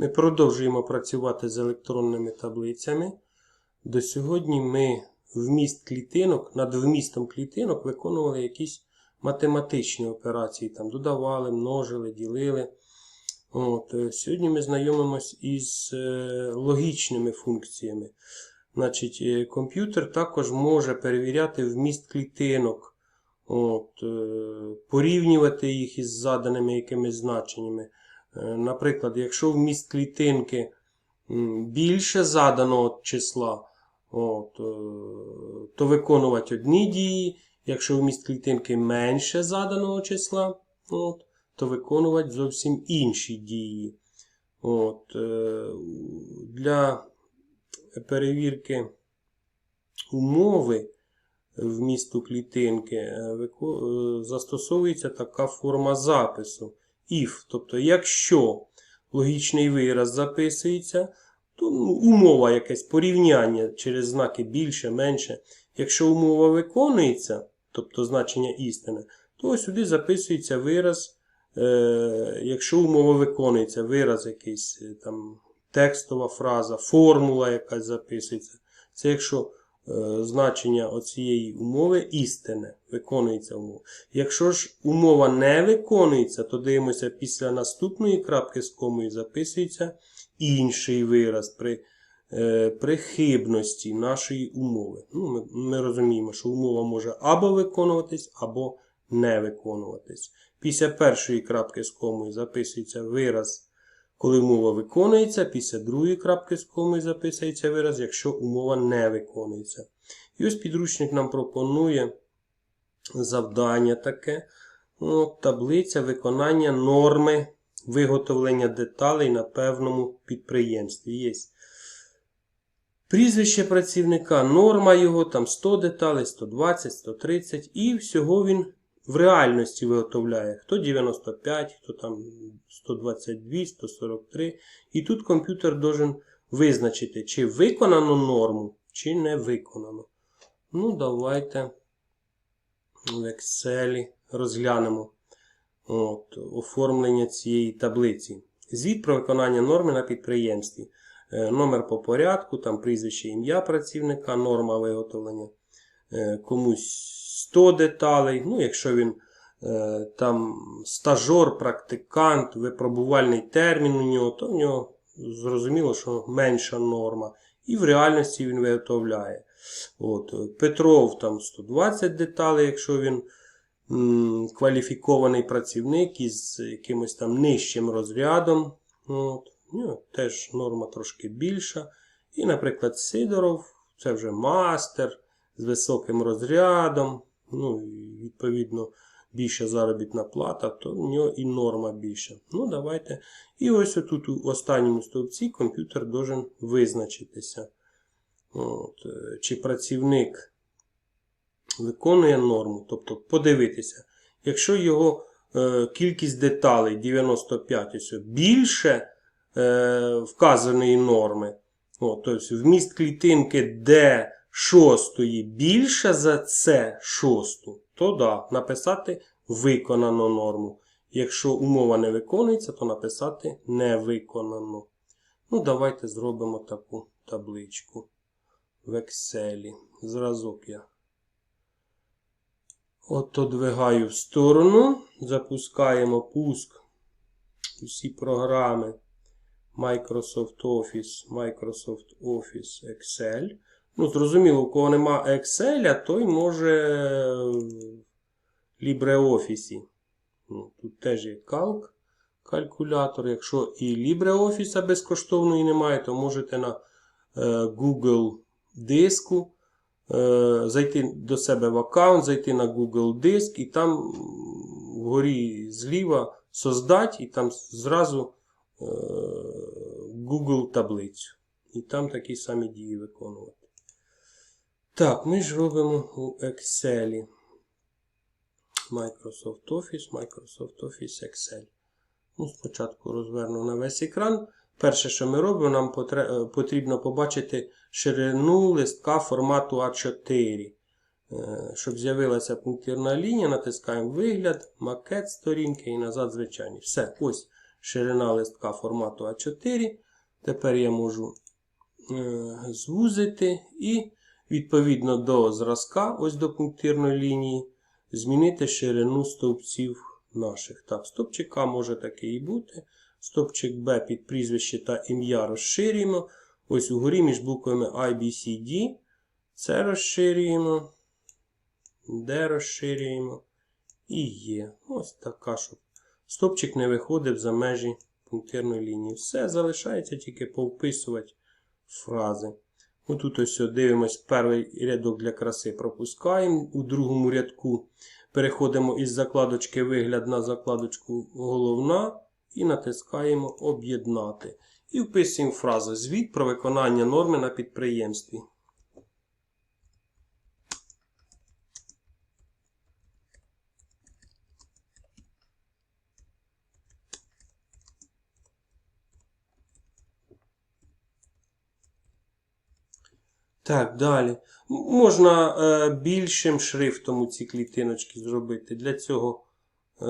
Ми продовжуємо працювати з електронними таблицями. До сьогодні ми вміст клітинок, над вмістом клітинок виконували якісь математичні операції. Там додавали, множили, ділили. От, е, сьогодні ми знайомимось із е, логічними функціями. Значить, е, комп'ютер також може перевіряти вміст клітинок, от, порівнювати їх із заданими якимись значеннями. Е, Наприклад, якщо вміст клітинки більше заданого числа, от, е, то виконувати одні дії. Якщо вміст клітинки менше заданого числа, от, то виконувати зовсім інші дії. От, е, Для перевірки умови вмісту клітинки застосовується така форма запису if. Тобто, якщо логічний вираз записується, то ну, умова якесь порівняння через знаки більше, менше. Якщо умова виконується, тобто значення істини, то сюди записується вираз, е, якщо умова виконується, вираз якийсь е, там текстова фраза, формула якась записується. Це якщо значення оцієї умови істинне, виконується умова. Якщо ж умова не виконується, то дивимося після наступної крапки з комою записується інший вираз при, е, при нашої умови. Ну, ми, ми розуміємо, що умова може або виконуватись, або не виконуватись. Після першої крапки з комою записується вираз, коли умова виконується, після другої крапки з комою записується вираз, якщо умова не виконується. І ось підручник нам пропонує завдання таке. От, таблиця виконання норми виготовлення деталей на певному підприємстві. Є прізвище працівника, норма його, там 100 деталей, 120, 130, і всього він в реальності виготовляє. Хто 95, хто там 122, 143. І тут комп'ютер должен визначити, чи виконано норму, чи не виконано. Ну, давайте в Excel розглянемо от, оформлення цієї таблиці. Звіт про виконання норми на підприємстві. Е, Номер по порядку, там прізвище ім'я працівника, норма виготовлення. Е, Комусь 100 деталей. Ну, якщо він е, там стажор, практикант, випробувальний термін у нього, то в нього зрозуміло, що менша норма. І в реальності він виготовляє. От, Петров там 120 деталей, якщо він м, кваліфікований працівник із якимось там нижчим розрядом. От, ну, теж норма трошки більша. І, наприклад, Сидоров це вже мастер з високим розрядом. Ну, відповідно, більша заробітна плата, то в нього і норма більша. Ну, давайте. І ось отут у останньому стовпці комп'ютер должен визначитися. От, е, чи працівник виконує норму, тобто подивитися, якщо його е, кількість деталей 95 ось, більше е, вказаної норми, от, тобто вміст клітинки D6 більше за C6, то да, написати виконано норму. Якщо умова не виконується, то написати не виконано. Ну, давайте зробимо таку табличку в Excel. Зразок я отодвигаю в сторону. Запускаємо пуск. Усі програми Microsoft Office, Microsoft Office Excel. Ну, зрозуміло, у кого нема Excel, той може в LibreOffice. Ну, тут теж є калк, калькулятор. Якщо і LibreOffice безкоштовної немає, то можете на е, Google диску е, зайти до себе в аккаунт, зайти на Google диск і там вгорі зліва создать, і там зразу е, Google таблицю. І там такі самі дії виконувати. Так, ми ж робимо у Excel. Microsoft Office, Microsoft Office Excel. Ну, спочатку розверну на весь екран. Перше, що ми робимо, нам е, потрібно побачити ширину листка формату А4. Е, Щоб з'явилася пунктирна лінія, натискаємо вигляд, макет сторінки і назад звичайний. Все, ось ширина листка формату А4. Тепер я можу е, звузити і відповідно до зразка, ось до пунктирної лінії, змінити ширину стовпців наших. Так, стовпчик А може такий і бути. Стовпчик Б під прізвище та ім'я розширюємо. Ось угорі між буквами I, B, C, D. Це розширюємо. Д розширюємо. І є. Ось така, щоб стопчик не виходив за межі пунктирної лінії. Все, залишається тільки повписувати фрази. Отут ось дивимось, перший рядок для краси пропускаємо. У другому рядку переходимо із закладочки вигляд на закладочку головна і натискаємо Об'єднати. І вписуємо фразу Звіт про виконання норми на підприємстві. Так, далі. Можна е, більшим шрифтом у ці клітиночки зробити. Для цього е,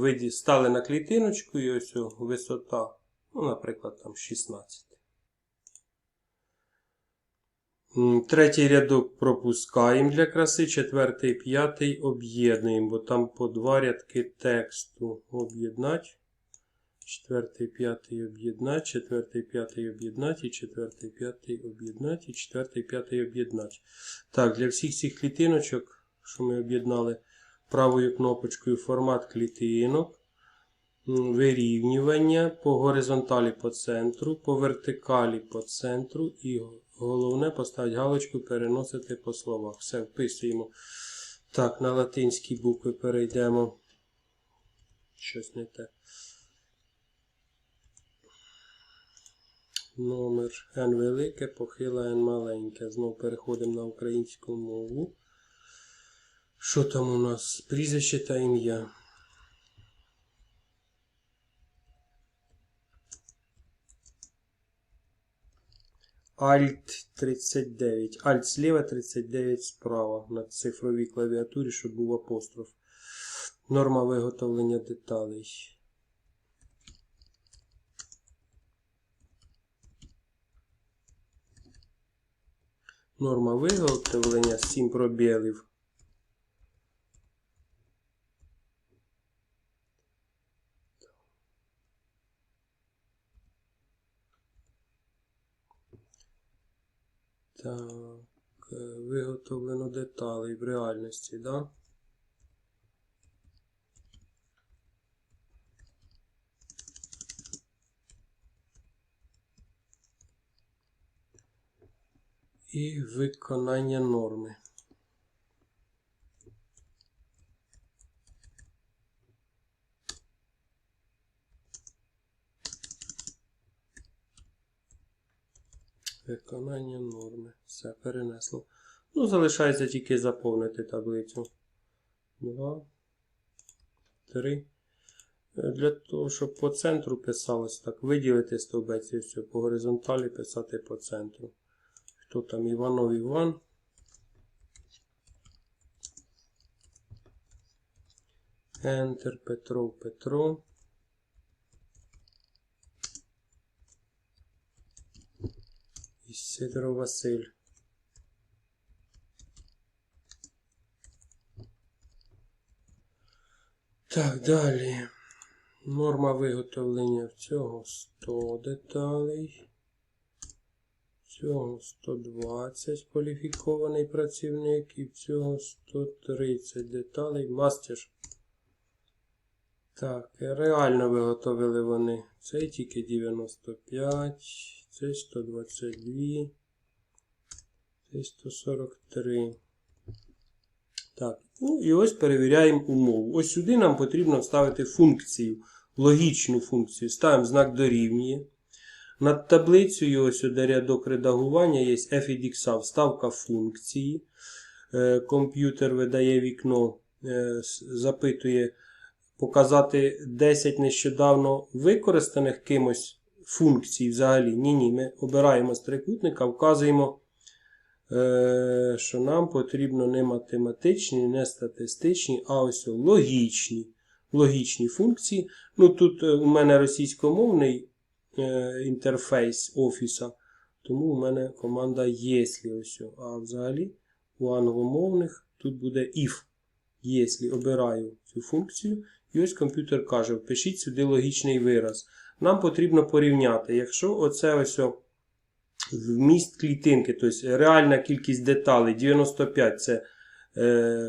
виді стали на клітиночку і ось о, висота, ну, наприклад, там 16. М, Третій рядок пропускаємо для краси, четвертий, п'ятий об'єднуємо, бо там по два рядки тексту об'єднати. Четвертий, п'ятий об'єднати, четвертий, п'ятий об'єднати, і четвертий, п'ятий об'єднати, і четвертий, п'ятий об'єднати. Так, для всіх цих клітиночок, що ми об'єднали правою кнопочкою формат клітинок, вирівнювання по горизонталі по центру, по вертикалі по центру і головне поставити галочку переносити по словах. Все, вписуємо. Так, на латинські букви перейдемо. Щось не те. Номер N велике, похила N маленьке. Знову переходимо на українську мову. Що там у нас? Прізвище та ім'я. Alt 39. Alt зліва, 39 справа. На цифровій клавіатурі, щоб був апостроф. Норма виготовлення деталей. Норма виготовлення 7 пробілів. Так, е, виготовлено деталей в реальності, да? І виконання норми. Виконання норми. Все перенесло. Ну, залишається тільки заповнити таблицю. Два. Три. Е, Для того, щоб по центру писалось, так, виділити стовбець і все. По горизонталі писати по центру. Хто там Іванов Іван? Enter Петров Петро. І Сидоров Василь. Так, далі. Норма виготовлення в цього 100 деталей. Цього 120 кваліфікований працівник і в цього 130 деталей. Мастер. Так, реально виготовили вони. Цей тільки 95, цей 122, цей 143. Так, ну і ось перевіряємо умову. Ось сюди нам потрібно вставити функцію, логічну функцію. Ставимо знак дорівнює. Над таблицею, ось сюди рядок редагування є FIDX, вставка функції. Е, Комп'ютер видає вікно, е, запитує показати 10 нещодавно використаних кимось функцій взагалі. Ні-ні, ми обираємо з трикутника, вказуємо, е, що нам потрібно не математичні, не статистичні, а ось логічні. логічні функції. Ну тут у мене російськомовний інтерфейс офіса, тому у мене команда єслі ось. А взагалі у англомовних тут буде if. Якщо обираю цю функцію, і ось комп'ютер каже, впишіть сюди логічний вираз. Нам потрібно порівняти, якщо оце ось вміст клітинки, тобто реальна кількість деталей 95 це е,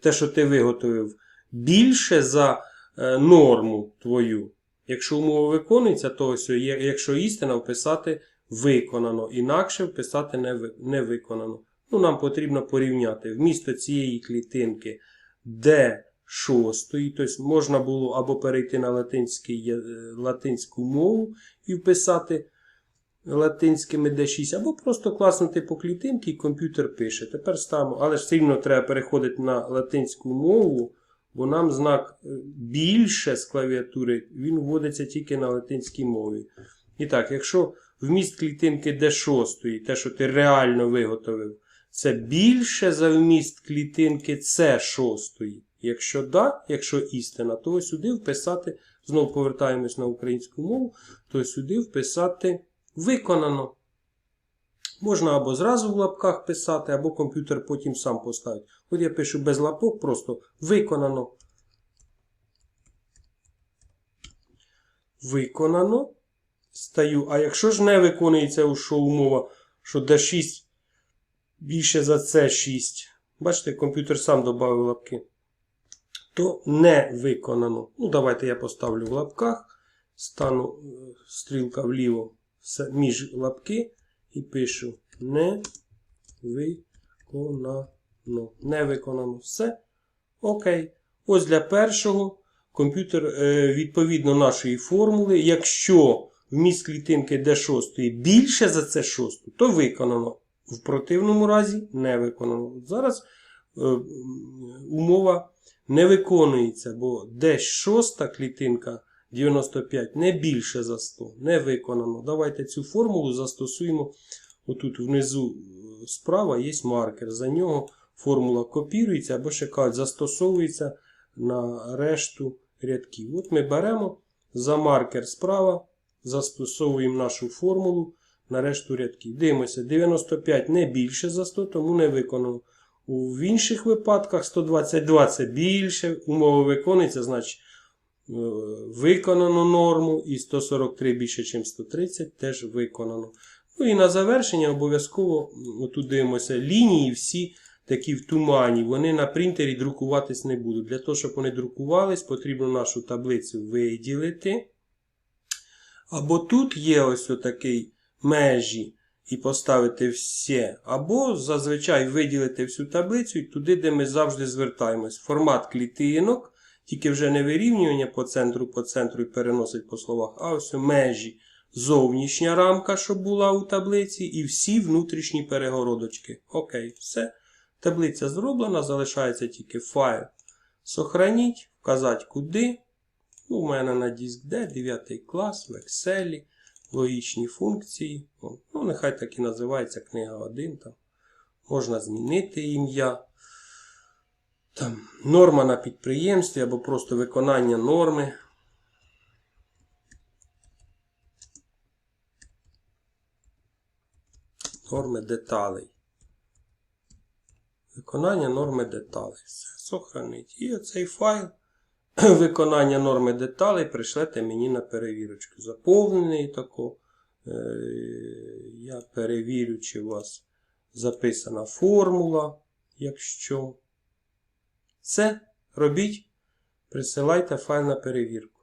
те, що ти виготовив, більше за е, норму твою. Якщо умова виконується, то ось, якщо істина, вписати виконано, інакше вписати не, виконано. Ну, нам потрібно порівняти вмісто цієї клітинки D6, тобто можна було або перейти на е, латинську мову і вписати латинськими D6, або просто класнути по клітинці і комп'ютер пише. Тепер ставимо, але ж все рівно треба переходити на латинську мову, бо нам знак е, більше з клавіатури він вводиться тільки на латинській мові. І так, якщо вміст клітинки D6, те, що ти реально виготовив, це більше за вміст клітинки C6. Якщо да, якщо істина, то сюди вписати, знову повертаємось на українську мову, то сюди вписати виконано. Можна або зразу в лапках писати, або комп'ютер потім сам поставить. От я пишу без лапок, просто виконано. Виконано. Стаю. А якщо ж не виконується що умова, що D6 більше за C6, бачите, комп'ютер сам додав лапки, то не виконано. Ну, давайте я поставлю в лапках, стану е, стрілка вліво між лапки і пишу не виконано. Не виконано. Все. Окей. Ось для першого комп'ютер е, відповідно нашої формули. Якщо вміст клітинки D6 більше за це 6, то виконано. В противному разі не виконано. Зараз е, умова не виконується, бо D6 клітинка 95 не більше за 100, не виконано. Давайте цю формулу застосуємо. Отут внизу е, справа є маркер. За нього формула копірується або ще кажуть, застосовується на решту рядків. От ми беремо за маркер справа, застосовуємо нашу формулу на решту рядків. Дивимося, 95 не більше за 100, тому не виконано. У інших випадках 122 це більше, умова виконується, значить виконано норму, і 143 більше, ніж 130 теж виконано. Ну і на завершення обов'язково тут дивимося лінії всі такі в тумані, вони на принтері друкуватись не будуть. Для того, щоб вони друкувались, потрібно нашу таблицю виділити. Або тут є ось отакий межі і поставити все. Або зазвичай виділити всю таблицю і туди, де ми завжди звертаємось. Формат клітинок, тільки вже не вирівнювання по центру, по центру і переносить по словах, а ось межі. Зовнішня рамка, щоб була у таблиці, і всі внутрішні перегородочки. Окей, все. Таблиця зроблена, залишається тільки файл. Сохраніть, вказати куди. Ну, У мене на диск D 9 клас в Excel, логічні функції. Ну, нехай так і називається книга 1. Там. Можна змінити ім'я. Там, Норма на підприємстві або просто виконання норми. Норми деталей. Виконання норми деталей. Все, сохранить. І оцей файл виконання норми деталей пришлете мені на перевірочку. Заповнений тако. Е, Я перевірю, чи у вас записана формула. Якщо. Все, робіть. Присилайте файл на перевірку.